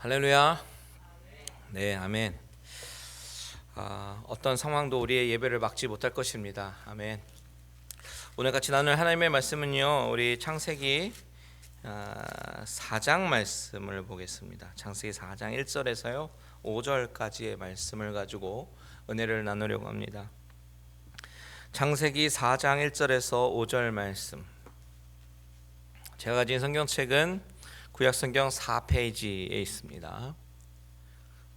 할렐루야. 네, 아멘. 아, 어떤 상황도 우리의 예배를 막지 못할 것입니다. 아멘. 오늘 같이 나눌 하나님의 말씀은요. 우리 창세기 아, 4장 말씀을 보겠습니다. 창세기 4장 1절에서요. 5절까지의 말씀을 가지고 은혜를 나누려고 합니다. 창세기 4장 1절에서 5절 말씀. 제가 가진 성경책은 구약 성경 4페이지에 있습니다.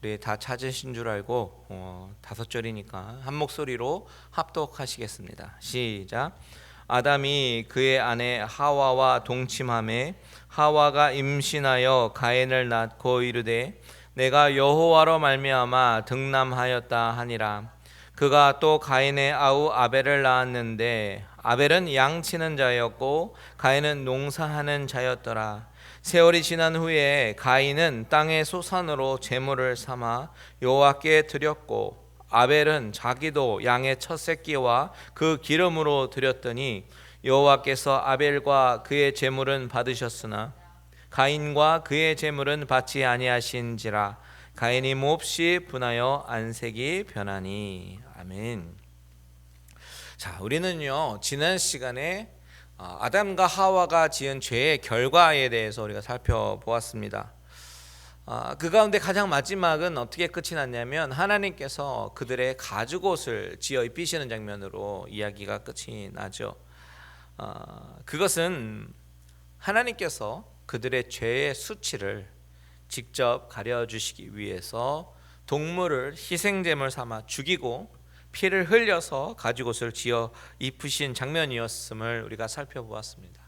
우리 다 찾으신 줄 알고 어, 다섯 절이니까 한 목소리로 합독하시겠습니다. 시작. 아담이 그의 아내 하와와 동침함에 하와가 임신하여 가인을 낳고 이르되 내가 여호와로 말미암아 등남하였다 하니라. 그가 또 가인의 아우 아벨을 낳았는데 아벨은 양치는 자였고 가인은 농사하는 자였더라. 세월이 지난 후에 가인은 땅의 소산으로 제물을 삼아 여호와께 드렸고 아벨은 자기도 양의 첫 새끼와 그 기름으로 드렸더니 여호와께서 아벨과 그의 제물은 받으셨으나 가인과 그의 제물은 받지 아니하신지라 가인이 몹시 분하여 안색이 변하니 아멘. 자, 우리는요 지난 시간에 아, 아담과 하와가 지은 죄의 결과에 대해서 우리가 살펴보았습니다. 아, 그 가운데 가장 마지막은 어떻게 끝이 났냐면 하나님께서 그들의 가죽옷을 지어 입히시는 장면으로 이야기가 끝이 나죠. 아, 그것은 하나님께서 그들의 죄의 수치를 직접 가려주시기 위해서 동물을 희생제물 삼아 죽이고 피를 흘려서 가죽옷을 지어 입으신 장면이었음을 우리가 살펴보았습니다.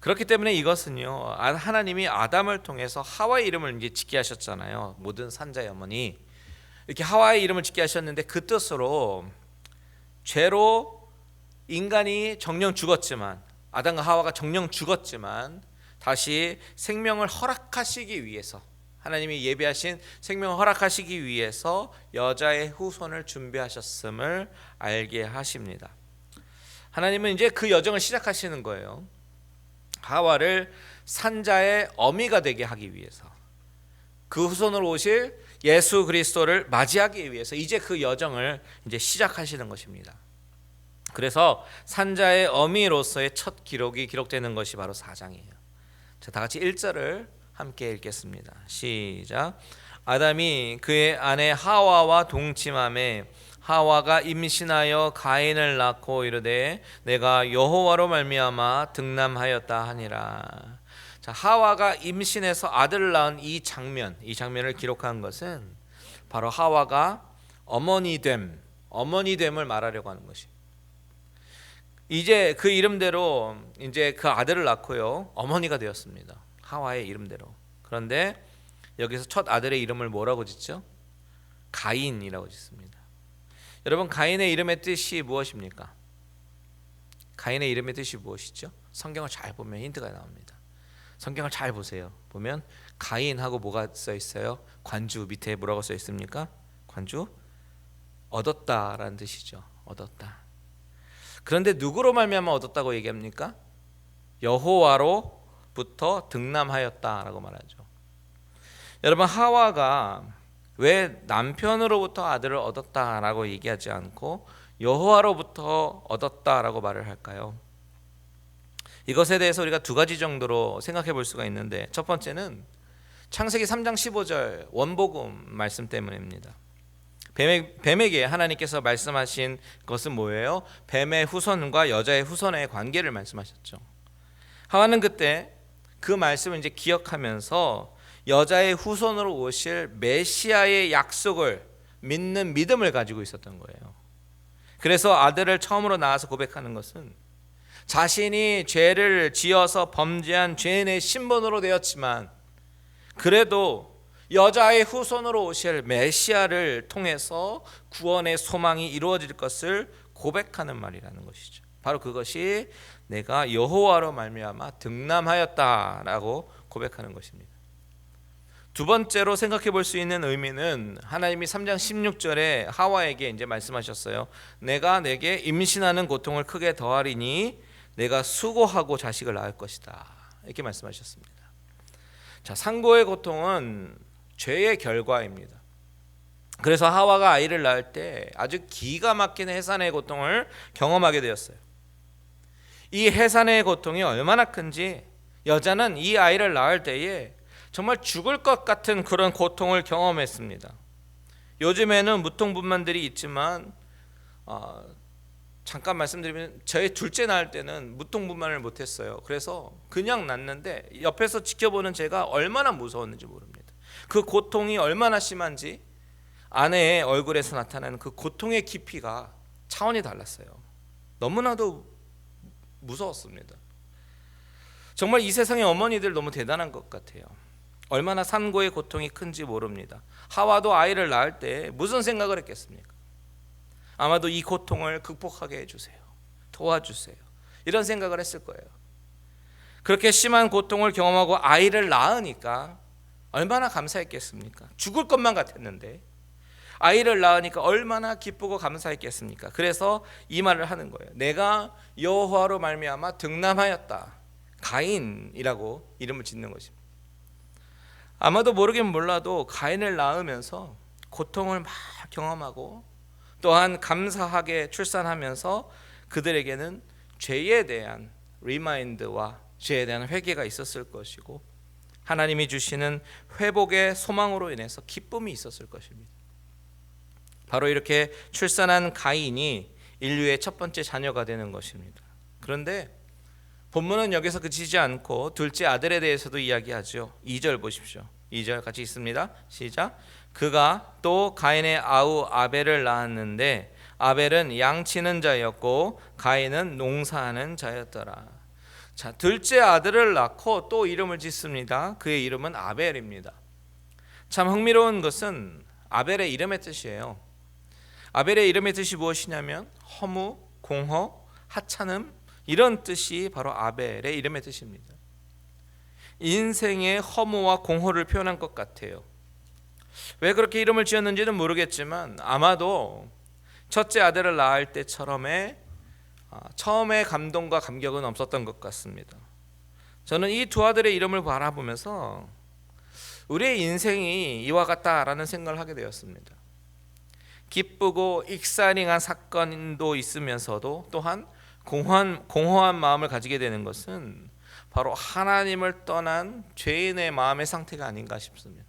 그렇기 때문에 이것은요 아, 하나님이 아담을 통해서 하와의 이름을 이제 짓게 하셨잖아요. 모든 산자의 어머니 이렇게 하와의 이름을 짓게 하셨는데 그 뜻으로 죄로 인간이 정령 죽었지만 아담과 하와가 정령 죽었지만 다시 생명을 허락하시기 위해서 하나님이 예비하신 생명을 허락하시기 위해서 여자의 후손을 준비하셨음을 알게 하십니다. 하나님은 이제 그 여정을 시작하시는 거예요. 하와를 산자의 어미가 되게 하기 위해서 그 후손으로 오실 예수 그리스도를 맞이하기 위해서 이제 그 여정을 이제 시작하시는 것입니다. 그래서 산자의 어미로서의 첫 기록이 기록되는 것이 바로 4장이에요. 자, 다 같이 1절을 함께 읽겠습니다. 시작. 아담이 그의 아내 하와와 동침함에 하와가 임신하여 가인을 낳고 이르되 내가 여호와로 말미암아 등남하였다 하니라. 자, 하와가 임신해서 아들을 낳은 이 장면, 이 장면을 기록한 것은 바로 하와가 어머니 됨, 어머니 됨을 말하려고 하는 것이. 이제 그 이름대로 이제 그 아들을 낳고요 어머니가 되었습니다. 하와의 이름대로. 그런데 여기서 첫 아들의 이름을 뭐라고 짓죠? 가인이라고 짓습니다. 여러분 가인의 이름의 뜻이 무엇입니까? 가인의 이름의 뜻이 무엇이죠? 성경을 잘 보면 힌트가 나옵니다. 성경을 잘 보세요. 보면 가인하고 뭐가 써 있어요? 관주 밑에 뭐라고 써 있습니까? 관주 얻었다라는 뜻이죠. 얻었다. 그런데 누구로 말미암아 얻었다고 얘기합니까? 여호와로 부터 등남하였다라고 말하죠. 여러분 하와가 왜 남편으로부터 아들을 얻었다라고 얘기하지 않고 여호와로부터 얻었다라고 말을 할까요? 이것에 대해서 우리가 두 가지 정도로 생각해 볼 수가 있는데 첫 번째는 창세기 3장 15절 원복음 말씀 때문입니다. 뱀에, 뱀에게 하나님께서 말씀하신 것은 뭐예요? 뱀의 후손과 여자의 후손의 관계를 말씀하셨죠. 하와는 그때 그 말씀을 이제 기억하면서 여자의 후손으로 오실 메시아의 약속을 믿는 믿음을 가지고 있었던 거예요. 그래서 아들을 처음으로 낳아서 고백하는 것은 자신이 죄를 지어서 범죄한 죄인의 신분으로 되었지만 그래도 여자의 후손으로 오실 메시아를 통해서 구원의 소망이 이루어질 것을 고백하는 말이라는 것이죠. 바로 그것이 내가 여호와로 말미암아 등남하였다라고 고백하는 것입니다. 두 번째로 생각해 볼 수 있는 의미는 하나님이 3장 16절에 하와에게 이제 말씀하셨어요. 내가 내게 임신하는 고통을 크게 더하리니 내가 수고하고 자식을 낳을 것이다. 이렇게 말씀하셨습니다. 자, 상고의 고통은 죄의 결과입니다. 그래서 하와가 아이를 낳을 때 아주 기가 막힌 해산의 고통을 경험하게 되었어요. 이 해산의 고통이 얼마나 큰지 여자는 이 아이를 낳을 때에 정말 죽을 것 같은 그런 고통을 경험했습니다. 요즘에는 무통분만들이 있지만 어, 잠깐 말씀드리면 저희 둘째 낳을 때는 무통분만을 못했어요. 그래서 그냥 낳는데 옆에서 지켜보는 제가 얼마나 무서웠는지 모릅니다. 그 고통이 얼마나 심한지 아내의 얼굴에서 나타나는 그 고통의 깊이가 차원이 달랐어요. 너무나도 무서웠습니다. 정말 이 세상의 어머니들 너무 대단한 것 같아요. 얼마나 산고의 고통이 큰지 모릅니다. 하와도 아이를 낳을 때 무슨 생각을 했겠습니까? 아마도 이 고통을 극복하게 해주세요. 도와주세요. 이런 생각을 했을 거예요. 그렇게 심한 고통을 경험하고 아이를 낳으니까 얼마나 감사했겠습니까? 죽을 것만 같았는데 아이를 낳으니까 얼마나 기쁘고 감사했겠습니까? 그래서 이 말을 하는 거예요. 내가 여호와로 말미암아 등남하였다. 가인이라고 이름을 짓는 것입니다. 아마도 모르긴 몰라도 가인을 낳으면서 고통을 막 경험하고 또한 감사하게 출산하면서 그들에게는 죄에 대한 리마인드와 죄에 대한 회개가 있었을 것이고 하나님이 주시는 회복의 소망으로 인해서 기쁨이 있었을 것입니다. 바로 이렇게 출산한 가인이 인류의 첫 번째 자녀가 되는 것입니다. 그런데 본문은 여기서 그치지 않고 둘째 아들에 대해서도 이야기하죠. 2절 보십시오. 2절 같이 있습니다. 시작. 그가 또 가인의 아우 아벨을 낳았는데 아벨은 양치는 자였고 가인은 농사하는 자였더라. 자, 둘째 아들을 낳고 또 이름을 짓습니다. 그의 이름은 아벨입니다. 참 흥미로운 것은 아벨의 이름의 뜻이에요. 아벨의 이름의 뜻이 무엇이냐면 허무, 공허, 하찮음 이런 뜻이 바로 아벨의 이름의 뜻입니다. 인생의 허무와 공허를 표현한 것 같아요. 왜 그렇게 이름을 지었는지는 모르겠지만 아마도 첫째 아들을 낳을 때처럼의 아, 처음에 감동과 감격은 없었던 것 같습니다. 저는 이 두 아들의 이름을 바라보면서 우리의 인생이 이와 같다라는 생각을 하게 되었습니다. 기쁘고 익사링한 사건도 있으면서도 또한 공허한, 공허한 마음을 가지게 되는 것은 바로 하나님을 떠난 죄인의 마음의 상태가 아닌가 싶습니다.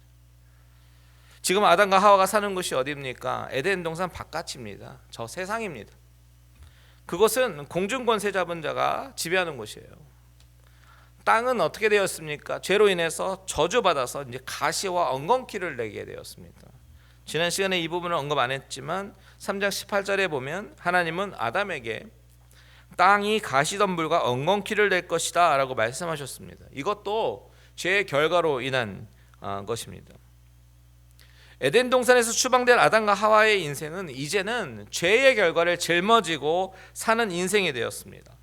지금 아담과 하와가 사는 곳이 어디입니까? 에덴 동산 바깥입니다. 저 세상입니다. 그것은 공중권세 잡은 자가 지배하는 곳이에요. 땅은 어떻게 되었습니까? 죄로 인해서 저주받아서 이제 가시와 엉겅퀴를 내게 되었습니다. 지난 시간에 이 부분을 언급 안 했지만 3장 18절에 보면 하나님은 아담에게 땅이 가시덤불과 엉겅퀴를 낼 것이다라고 말씀하셨습니다. 이것도 죄의 결과로 인한 어, 것입니다. 에덴 동산에서 추방된 아담과 하와의 인생은 이제는 죄의 결과를 짊어지고 사는 인생이 되었습니다.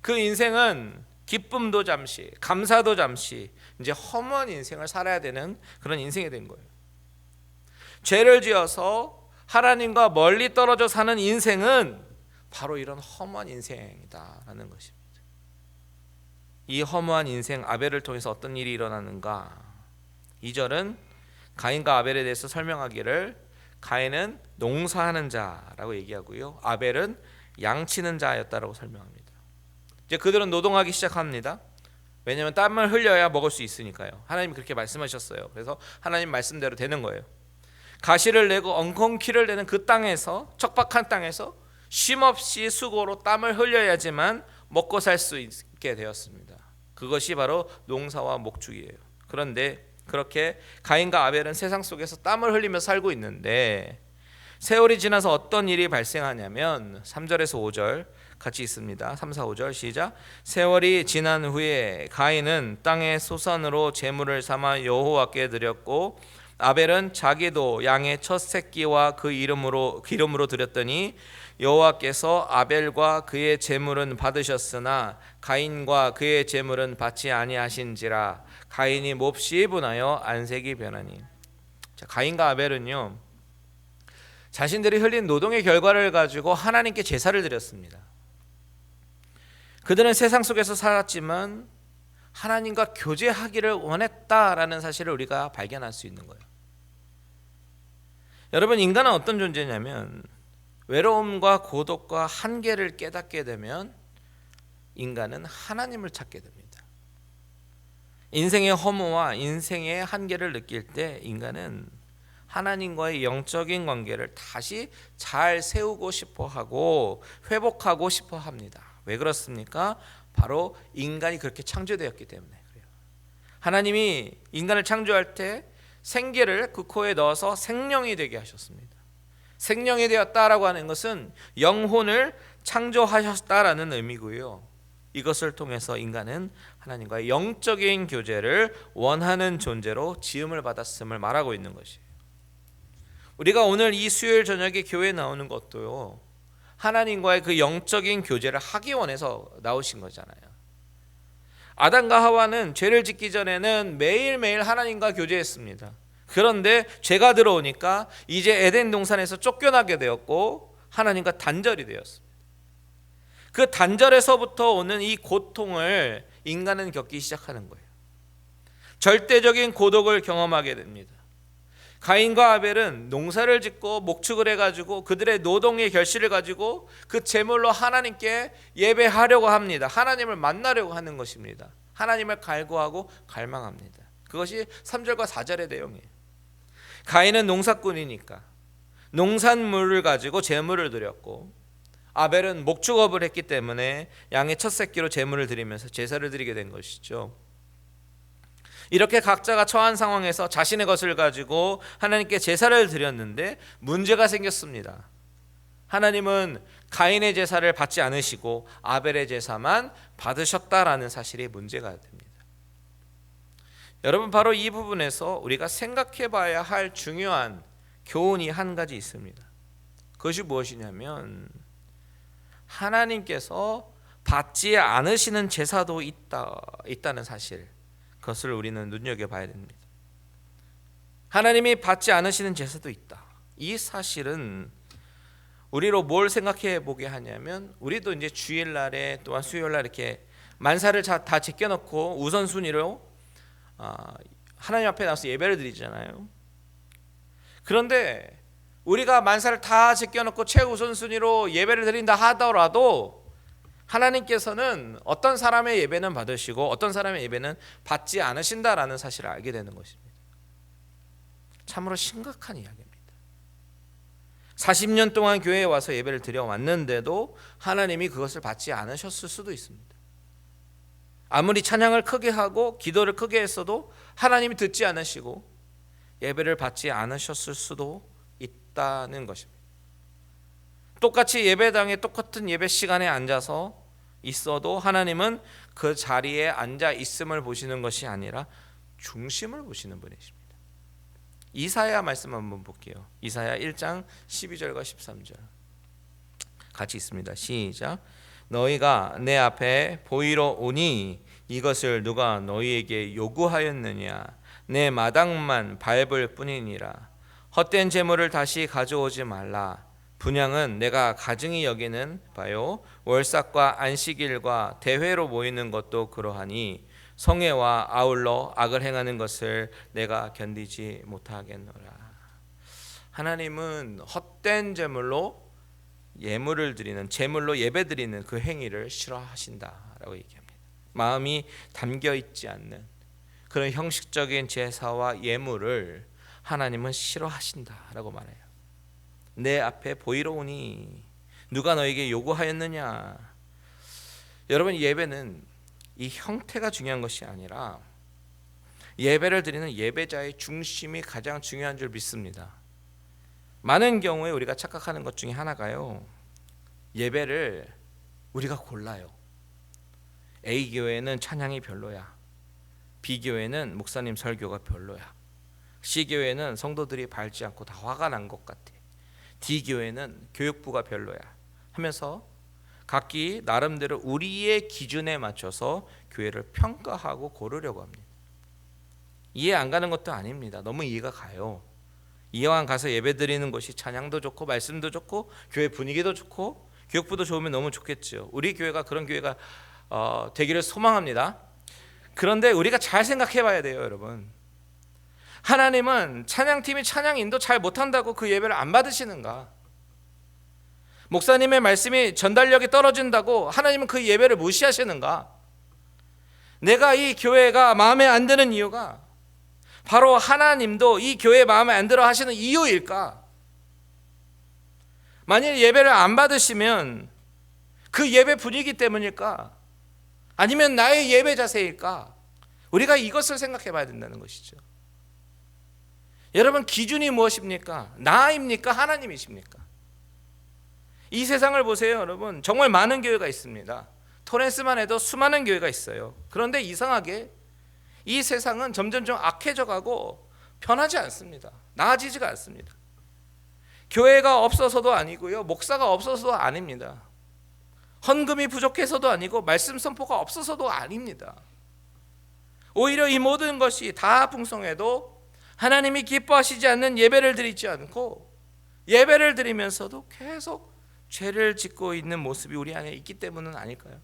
그 인생은 기쁨도 잠시, 감사도 잠시, 이제 허무한 인생을 살아야 되는 그런 인생이 된 거예요. 죄를 지어서 하나님과 멀리 떨어져 사는 인생은 바로 이런 허무한 인생이다라는 것입니다. 이 허무한 인생 아벨을 통해서 어떤 일이 일어나는가? 2절은 가인과 아벨에 대해서 설명하기를 가인은 농사하는 자라고 얘기하고요. 아벨은 양치는 자였다라고 설명합니다. 이제 그들은 노동하기 시작합니다. 왜냐하면 땀을 흘려야 먹을 수 있으니까요. 하나님 그렇게 말씀하셨어요. 그래서 하나님 말씀대로 되는 거예요. 가시를 내고 엉겅퀴를 내는 그 땅에서 척박한 땅에서 쉼없이 수고로 땀을 흘려야지만 먹고 살 수 있게 되었습니다. 그것이 바로 농사와 목축이에요. 그런데 그렇게 가인과 아벨은 세상 속에서 땀을 흘리며 살고 있는데 세월이 지나서 어떤 일이 발생하냐면 3절에서 5절 같이 있습니다. 3, 4, 5절 시작. 세월이 지난 후에 가인은 땅의 소산으로 제물을 삼아 여호와께 드렸고 아벨은 자기도 양의 첫 새끼와 그 이름으로 기름으로 드렸더니 여호와께서 아벨과 그의 제물은 받으셨으나 가인과 그의 제물은 받지 아니하신지라 가인이 몹시 분하여 안색이 변하니 자, 가인과 아벨은요 자신들이 흘린 노동의 결과를 가지고 하나님께 제사를 드렸습니다. 그들은 세상 속에서 살았지만 하나님과 교제하기를 원했다라는 사실을 우리가 발견할 수 있는 거예요. 여러분 인간은 어떤 존재냐면 외로움과 고독과 한계를 깨닫게 되면 인간은 하나님을 찾게 됩니다. 인생의 허무와 인생의 한계를 느낄 때 인간은 하나님과의 영적인 관계를 다시 잘 세우고 싶어 하고 회복하고 싶어 합니다. 왜 그렇습니까? 바로 인간이 그렇게 창조되었기 때문에 그래요. 하나님이 인간을 창조할 때 생기를 그 코에 넣어서 생명이 되게 하셨습니다. 생명이 되었다라고 하는 것은 영혼을 창조하셨다라는 의미고요. 이것을 통해서 인간은 하나님과의 영적인 교제를 원하는 존재로 지음을 받았음을 말하고 있는 것이에요. 우리가 오늘 이 수요일 저녁에 교회에 나오는 것도요. 하나님과의 그 영적인 교제를 하기 원해서 나오신 거잖아요. 아담과 하와는 죄를 짓기 전에는 매일매일 하나님과 교제했습니다. 그런데 죄가 들어오니까 이제 에덴 동산에서 쫓겨나게 되었고 하나님과 단절이 되었습니다. 그 단절에서부터 오는 이 고통을 인간은 겪기 시작하는 거예요. 절대적인 고독을 경험하게 됩니다. 가인과 아벨은 농사를 짓고 목축을 해가지고 그들의 노동의 결실을 가지고 그 제물로 하나님께 예배하려고 합니다. 하나님을 만나려고 하는 것입니다. 하나님을 갈구하고 갈망합니다. 그것이 3절과 4절의 내용이에요. 가인은 농사꾼이니까 농산물을 가지고 제물을 드렸고 아벨은 목축업을 했기 때문에 양의 첫 새끼로 제물을 드리면서 제사를 드리게 된 것이죠. 이렇게 각자가 처한 상황에서 자신의 것을 가지고 하나님께 제사를 드렸는데 문제가 생겼습니다. 하나님은 가인의 제사를 받지 않으시고 아벨의 제사만 받으셨다라는 사실이 문제가 됩니다. 여러분 바로 이 부분에서 우리가 생각해 봐야 할 중요한 교훈이 한 가지 있습니다. 그것이 무엇이냐면 하나님께서 받지 않으시는 제사도 있다 있다는 사실. 그것을 우리는 눈여겨 봐야 됩니다. 하나님이 받지 않으시는 제사도 있다. 이 사실은 우리로 뭘 생각해 보게 하냐면 우리도 이제 주일날에 또한 수요일날 이렇게 만사를 다 제껴놓고 우선순위로 아, 하나님 앞에 나와서 예배를 드리잖아요. 그런데 우리가 만사를 다 제껴놓고 최우선순위로 예배를 드린다 하더라도 하나님께서는 어떤 사람의 예배는 받으시고 어떤 사람의 예배는 받지 않으신다라는 사실을 알게 되는 것입니다. 참으로 심각한 이야기입니다. 40년 동안 교회에 와서 예배를 드려 왔는데도 하나님이 그것을 받지 않으셨을 수도 있습니다. 아무리 찬양을 크게 하고 기도를 크게 했어도 하나님이 듣지 않으시고 예배를 받지 않으셨을 수도 있다는 것입니다. 똑같이 예배당에 똑같은 예배 시간에 앉아서 있어도 하나님은 그 자리에 앉아 있음을 보시는 것이 아니라 중심을 보시는 분이십니다. 이사야 말씀 한번 볼게요. 이사야 1장 12절과 13절. 같이 있습니다. 시작. 너희가 내 앞에 보이러 오니 이것을 누가 너희에게 요구하였느냐 내 마당만 밟을 뿐이니라 헛된 재물을 다시 가져오지 말라 분양은 내가 가증히 여기는 바요 월삭과 안식일과 대회로 모이는 것도 그러하니 성회와 아울러 악을 행하는 것을 내가 견디지 못하겠노라. 하나님은 헛된 제물로 예물을 드리는 제물로 예배 드리는 그 행위를 싫어하신다라고 얘기합니다. 마음이 담겨 있지 않는 그런 형식적인 제사와 예물을 하나님은 싫어하신다라고 말해요. 내 앞에 보이러 오니 누가 너에게 요구하였느냐? 여러분 예배는 이 형태가 중요한 것이 아니라 예배를 드리는 예배자의 중심이 가장 중요한 줄 믿습니다. 많은 경우에 우리가 착각하는 것 중에 하나가요. 예배를 우리가 골라요. A 교회는 찬양이 별로야. B 교회는 목사님 설교가 별로야. C 교회는 성도들이 밟지 않고 다 화가 난 것 같아. D 교회는 교육부가 별로야. 하면서 각기 나름대로 우리의 기준에 맞춰서 교회를 평가하고 고르려고 합니다. 이해 안 가는 것도 아닙니다. 너무 이해가 가요. 이왕 가서 예배 드리는 것이 찬양도 좋고 말씀도 좋고 교회 분위기도 좋고 교육부도 좋으면 너무 좋겠죠. 우리 교회가 그런 교회가 어, 되기를 소망합니다. 그런데 우리가 잘 생각해 봐야 돼요, 여러분. 하나님은 찬양팀이 찬양 인도 잘 못한다고 그 예배를 안 받으시는가? 목사님의 말씀이 전달력이 떨어진다고 하나님은 그 예배를 무시하시는가? 내가 이 교회가 마음에 안 드는 이유가 바로 하나님도 이 교회 마음에 안 들어 하시는 이유일까? 만일 예배를 안 받으시면 그 예배 분위기 때문일까? 아니면 나의 예배 자세일까? 우리가 이것을 생각해 봐야 된다는 것이죠. 여러분 기준이 무엇입니까? 나입니까? 하나님이십니까? 이 세상을 보세요, 여러분. 정말 많은 교회가 있습니다. 토렌스만 해도 수많은 교회가 있어요. 그런데 이상하게 이 세상은 점점 좀 악해져 가고 변하지 않습니다. 나아지지가 않습니다. 교회가 없어서도 아니고요. 목사가 없어서도 아닙니다. 헌금이 부족해서도 아니고 말씀 선포가 없어서도 아닙니다. 오히려 이 모든 것이 다 풍성해도 하나님이 기뻐하시지 않는 예배를 드리지 않고 예배를 드리면서도 계속 죄를 짓고 있는 모습이 우리 안에 있기 때문은 아닐까요?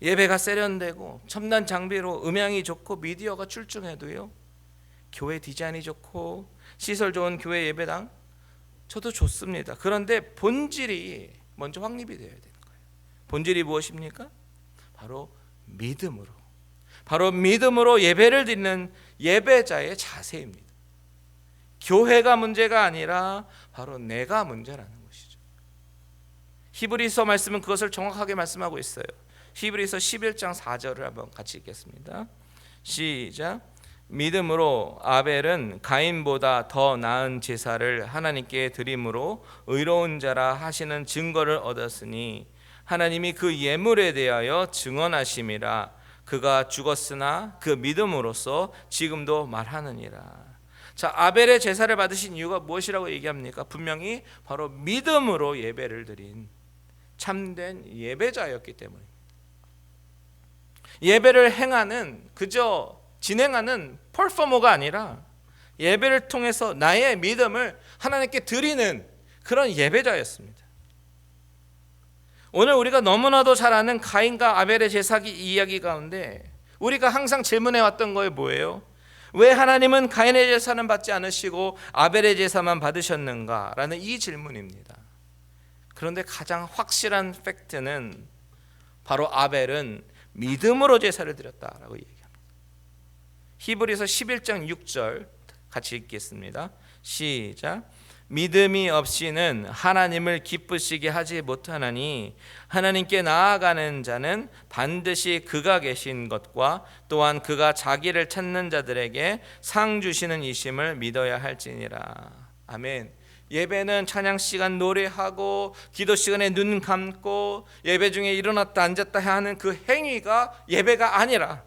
예배가 세련되고 첨단 장비로 음향이 좋고 미디어가 출중해도요. 교회 디자인이 좋고 시설 좋은 교회 예배당 저도 좋습니다. 그런데 본질이 먼저 확립이 되어야 되는 거예요. 본질이 무엇입니까? 바로 믿음으로. 바로 믿음으로 예배를 드리는 예배자의 자세입니다. 교회가 문제가 아니라 바로 내가 문제라는 것이죠. 히브리서 말씀은 그것을 정확하게 말씀하고 있어요. 히브리서 11장 4절을 한번 같이 읽겠습니다. 시작. 믿음으로 아벨은 가인보다 더 나은 제사를 하나님께 드림으로 의로운 자라 하시는 증거를 얻었으니 하나님이 그 예물에 대하여 증언하심이라 그가 죽었으나 그 믿음으로써 지금도 말하느니라. 자, 아벨의 제사를 받으신 이유가 무엇이라고 얘기합니까? 분명히 바로 믿음으로 예배를 드린 참된 예배자였기 때문입니다. 예배를 행하는 그저 진행하는 퍼포머가 아니라 예배를 통해서 나의 믿음을 하나님께 드리는 그런 예배자였습니다. 오늘 우리가 너무나도 잘 아는 가인과 아벨의 제사기 이야기 가운데 우리가 항상 질문해 왔던 거에 뭐예요? 왜 하나님은 가인의 제사는 받지 않으시고 아벨의 제사만 받으셨는가라는 이 질문입니다. 그런데 가장 확실한 팩트는 바로 아벨은 믿음으로 제사를 드렸다라고 얘기합니다. 히브리서 11장 6절 같이 읽겠습니다. 시작. 믿음이 없이는 하나님을 기쁘시게 하지 못하나니 하나님께 나아가는 자는 반드시 그가 계신 것과 또한 그가 자기를 찾는 자들에게 상 주시는 이심을 믿어야 할지니라. 아멘. 예배는 찬양 시간 노래하고 기도 시간에 눈 감고 예배 중에 일어났다 앉았다 하는 그 행위가 예배가 아니라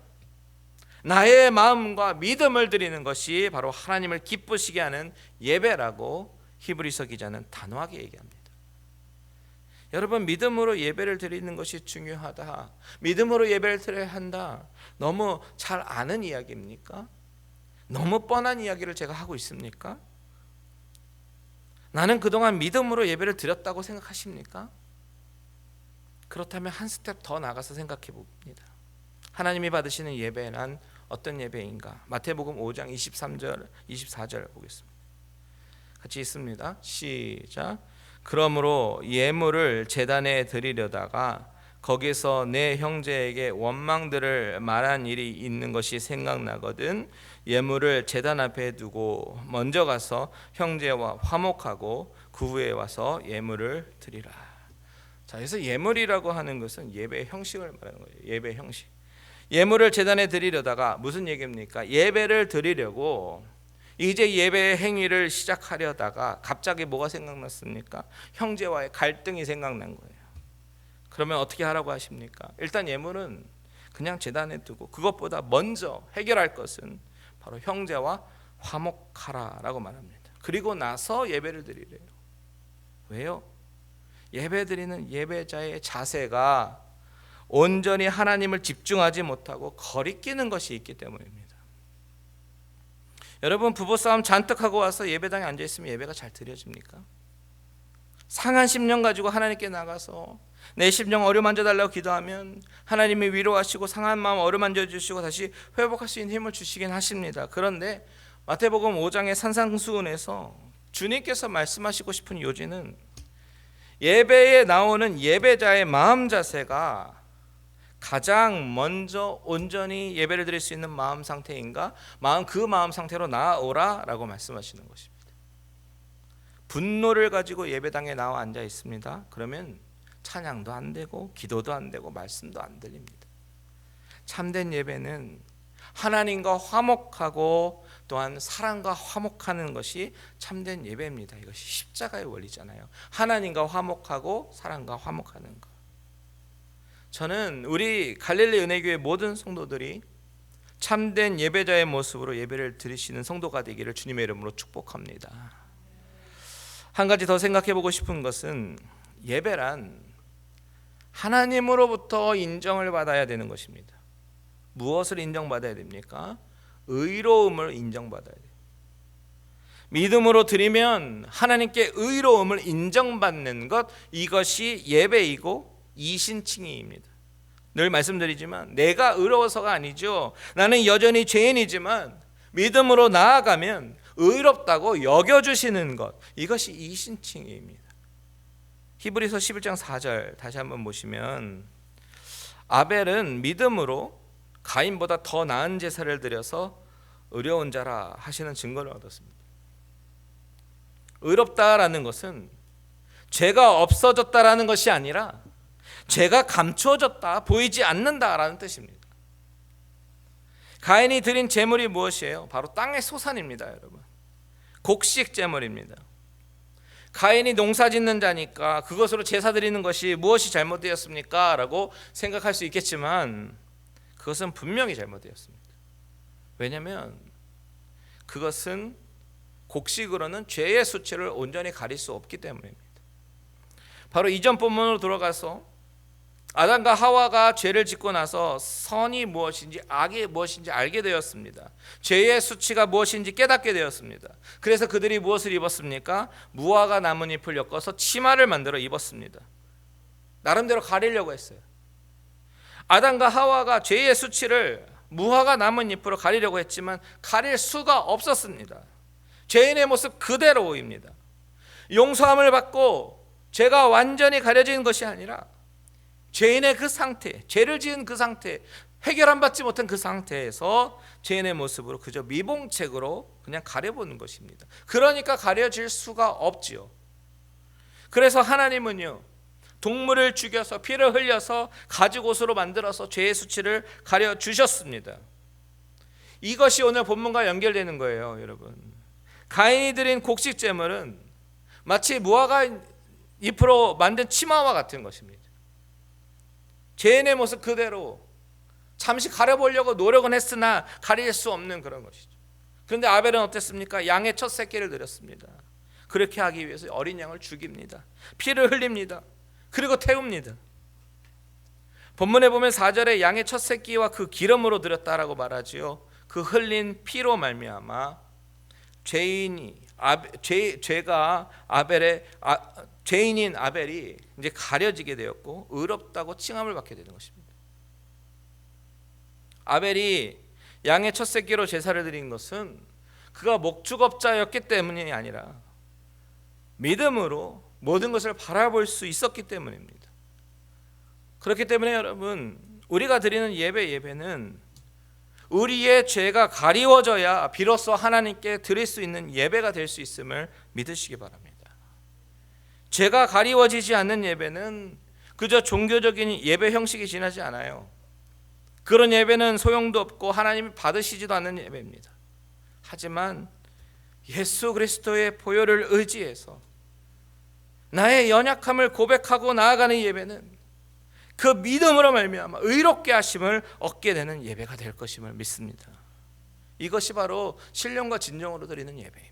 나의 마음과 믿음을 드리는 것이 바로 하나님을 기쁘시게 하는 예배라고 히브리서 기자는 단호하게 얘기합니다. 여러분 믿음으로 예배를 드리는 것이 중요하다. 믿음으로 예배를 드려야 한다. 너무 잘 아는 이야기입니까? 너무 뻔한 이야기를 제가 하고 있습니까? 나는 그동안 믿음으로 예배를 드렸다고 생각하십니까? 그렇다면 한 스텝 더 나가서 생각해 봅니다. 하나님이 받으시는 예배는 어떤 예배인가? 마태복음 5장 23절, 24절 보겠습니다. 같이 있습니다. 시작. 그러므로 예물을 제단에 드리려다가 거기서 내 형제에게 원망들을 말한 일이 있는 것이 생각나거든 예물을 제단 앞에 두고 먼저 가서 형제와 화목하고 그 후에 와서 예물을 드리라. 자, 그래서 예물이라고 하는 것은 예배 형식을 말하는 거예요. 예배 형식. 예물을 제단에 드리려다가 무슨 얘기입니까? 예배를 드리려고 이제 예배 행위를 시작하려다가 갑자기 뭐가 생각났습니까? 형제와의 갈등이 생각난 거예요. 그러면 어떻게 하라고 하십니까? 일단 예물은 그냥 제단에 두고 그것보다 먼저 해결할 것은 바로 형제와 화목하라라고 말합니다. 그리고 나서 예배를 드리래요. 왜요? 예배 드리는 예배자의 자세가 온전히 하나님을 집중하지 못하고 거리끼는 것이 있기 때문입니다. 여러분 부부 싸움 잔뜩 하고 와서 예배당에 앉아 있으면 예배가 잘 드려집니까? 상한 심령 가지고 하나님께 나가서 내 심령 어루만져 달라고 기도하면 하나님이 위로하시고 상한 마음 어루만져 주시고 다시 회복할 수 있는 힘을 주시긴 하십니다. 그런데 마태복음 5장의 산상수훈에서 주님께서 말씀하시고 싶은 요지는 예배에 나오는 예배자의 마음 자세가 가장 먼저 온전히 예배를 드릴 수 있는 마음 상태인가? 마음 그 마음 상태로 나아오라라고 말씀하시는 것입니다. 분노를 가지고 예배당에 나와 앉아 있습니다. 그러면 찬양도 안 되고 기도도 안 되고 말씀도 안 들립니다. 참된 예배는 하나님과 화목하고 또한 사랑과 화목하는 것이 참된 예배입니다. 이것이 십자가의 원리잖아요. 하나님과 화목하고 사랑과 화목하는 것. 저는 우리 갈릴리 은혜교회 모든 성도들이 참된 예배자의 모습으로 예배를 드리시는 성도가 되기를 주님의 이름으로 축복합니다. 한 가지 더 생각해 보고 싶은 것은 예배란 하나님으로부터 인정을 받아야 되는 것입니다. 무엇을 인정받아야 됩니까? 의로움을 인정받아야 돼요. 믿음으로 드리면 하나님께 의로움을 인정받는 것 이것이 예배이고 이신칭의입니다. 늘 말씀드리지만 내가 의로워서가 아니죠. 나는 여전히 죄인이지만 믿음으로 나아가면 의롭다고 여겨 주시는 것 이것이 이신칭의입니다. 히브리서 11장 4절 다시 한번 보시면 아벨은 믿음으로 가인보다 더 나은 제사를 드려서 의로운 자라 하시는 증거를 얻었습니다. 의롭다라는 것은 죄가 없어졌다라는 것이 아니라 죄가 감추어졌다, 보이지 않는다라는 뜻입니다. 가인이 드린 제물이 무엇이에요? 바로 땅의 소산입니다, 여러분. 곡식 제물입니다. 가인이 농사 짓는 자니까 그것으로 제사 드리는 것이 무엇이 잘못되었습니까? 라고 생각할 수 있겠지만 그것은 분명히 잘못되었습니다. 왜냐하면 그것은 곡식으로는 죄의 수치를 온전히 가릴 수 없기 때문입니다. 바로 이전 본문으로 돌아가서 아담과 하와가 죄를 짓고 나서 선이 무엇인지 악이 무엇인지 알게 되었습니다. 죄의 수치가 무엇인지 깨닫게 되었습니다. 그래서 그들이 무엇을 입었습니까? 무화과 나뭇잎을 엮어서 치마를 만들어 입었습니다. 나름대로 가리려고 했어요. 아담과 하와가 죄의 수치를 무화과 나뭇잎으로 가리려고 했지만 가릴 수가 없었습니다. 죄인의 모습 그대로입니다. 용서함을 받고 죄가 완전히 가려진 것이 아니라 죄인의 그 상태, 죄를 지은 그 상태, 해결 안 받지 못한 그 상태에서 죄인의 모습으로 그저 미봉책으로 그냥 가려보는 것입니다. 그러니까 가려질 수가 없지요. 그래서 하나님은요, 동물을 죽여서 피를 흘려서 가죽 옷으로 만들어서 죄의 수치를 가려 주셨습니다. 이것이 오늘 본문과 연결되는 거예요, 여러분. 가인이 드린 곡식 제물은 마치 무화과 잎으로 만든 치마와 같은 것입니다. 죄인의 모습 그대로 잠시 가려보려고 노력은 했으나 가릴 수 없는 그런 것이죠. 그런데 아벨은 어땠습니까? 양의 첫 새끼를 드렸습니다. 그렇게 하기 위해서 어린 양을 죽입니다. 피를 흘립니다. 그리고 태웁니다. 본문에 보면 4절에 양의 첫 새끼와 그 기름으로 드렸다라고 말하지요. 그 흘린 피로 말미암아 죄인이 아베, 죄, 죄가 아벨의 아, 죄인인 아벨이 이제 가려지게 되었고 의롭다고 칭함을 받게 되는 것입니다. 아벨이 양의 첫 새끼로 제사를 드린 것은 그가 목축업자였기 때문이 아니라 믿음으로 모든 것을 바라볼 수 있었기 때문입니다. 그렇기 때문에 여러분 우리가 드리는 예배 예배는 우리의 죄가 가리워져야 비로소 하나님께 드릴 수 있는 예배가 될 수 있음을 믿으시기 바랍니다. 죄가 가리워지지 않는 예배는 그저 종교적인 예배 형식이 지나지 않아요. 그런 예배는 소용도 없고 하나님이 받으시지도 않는 예배입니다. 하지만 예수 그리스도의 보혈을 의지해서 나의 연약함을 고백하고 나아가는 예배는 그 믿음으로 말미암아 의롭게 하심을 얻게 되는 예배가 될 것임을 믿습니다. 이것이 바로 신령과 진정으로 드리는 예배입니다.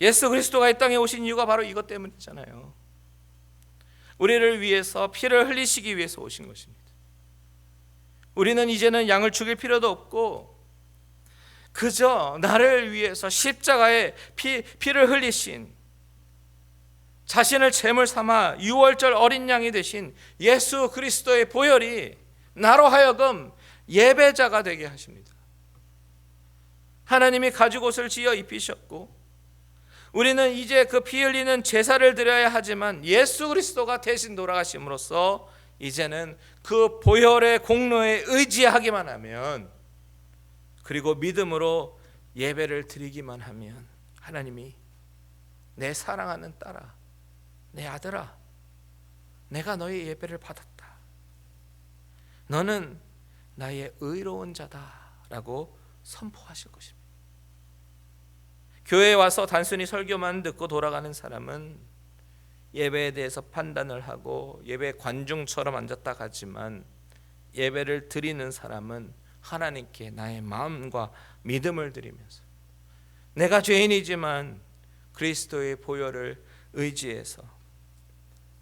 예수 그리스도가 이 땅에 오신 이유가 바로 이것 때문이잖아요. 우리를 위해서 피를 흘리시기 위해서 오신 것입니다. 우리는 이제는 양을 죽일 필요도 없고 그저 나를 위해서 십자가에 피, 피를 흘리신 자신을 제물 삼아 유월절 어린 양이 되신 예수 그리스도의 보혈이 나로 하여금 예배자가 되게 하십니다. 하나님이 가죽 옷을 지어 입히셨고 우리는 이제 그 피 흘리는 제사를 드려야 하지만 예수 그리스도가 대신 돌아가심으로써 이제는 그 보혈의 공로에 의지하기만 하면 그리고 믿음으로 예배를 드리기만 하면 하나님이 내 사랑하는 딸아 내 아들아 내가 너의 예배를 받았다. 너는 나의 의로운 자다라고 선포하실 것입니다 교회에 와서 단순히 설교만 듣고 돌아가는 사람은 예배에 대해서 판단을 하고 예배 관중처럼 앉았다 가지만 예배를 드리는 사람은 하나님께 나의 마음과 믿음을 드리면서 내가 죄인이지만 그리스도의 보혈을 의지해서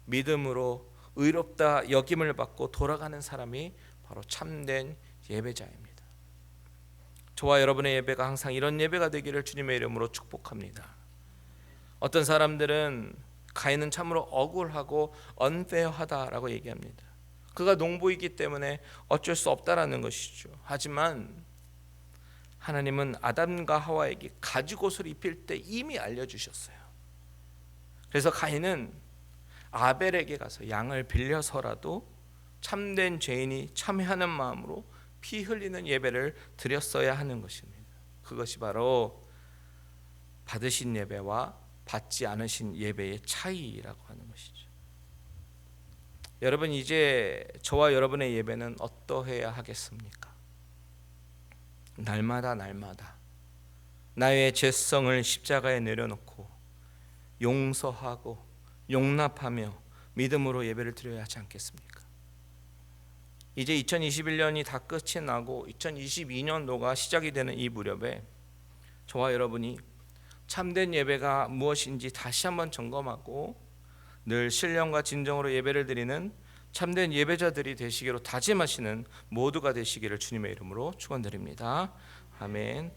믿음으로 의롭다 여김을 받고 돌아가는 사람이 바로 참된 예배자입니다. 저와 여러분의 예배가 항상 이런 예배가 되기를 주님의 이름으로 축복합니다. 어떤 사람들은 가인은 참으로 억울하고 언페어하다라고 얘기합니다. 그가 농부이기 때문에 어쩔 수 없다라는 것이죠. 하지만 하나님은 아담과 하와에게 가죽옷을 입힐 때 이미 알려주셨어요. 그래서 가인은 아벨에게 가서 양을 빌려서라도 참된 죄인이 참회하는 마음으로 피 흘리는 예배를 드렸어야 하는 것입니다. 그것이 바로 받으신 예배와 받지 않으신 예배의 차이라고 하는 것이죠. 여러분 이제 저와 여러분의 예배는 어떠해야 하겠습니까? 날마다 날마다 나의 죄성을 십자가에 내려놓고 용서하고 용납하며 믿음으로 예배를 드려야 하지 않겠습니까? 이제 2021년이 다 끝이 나고 2022년도가 시작이 되는 이 무렵에 저와 여러분이 참된 예배가 무엇인지 다시 한번 점검하고 늘 신령과 진정으로 예배를 드리는 참된 예배자들이 되시기로 다짐하시는 모두가 되시기를 주님의 이름으로 축원드립니다. 아멘.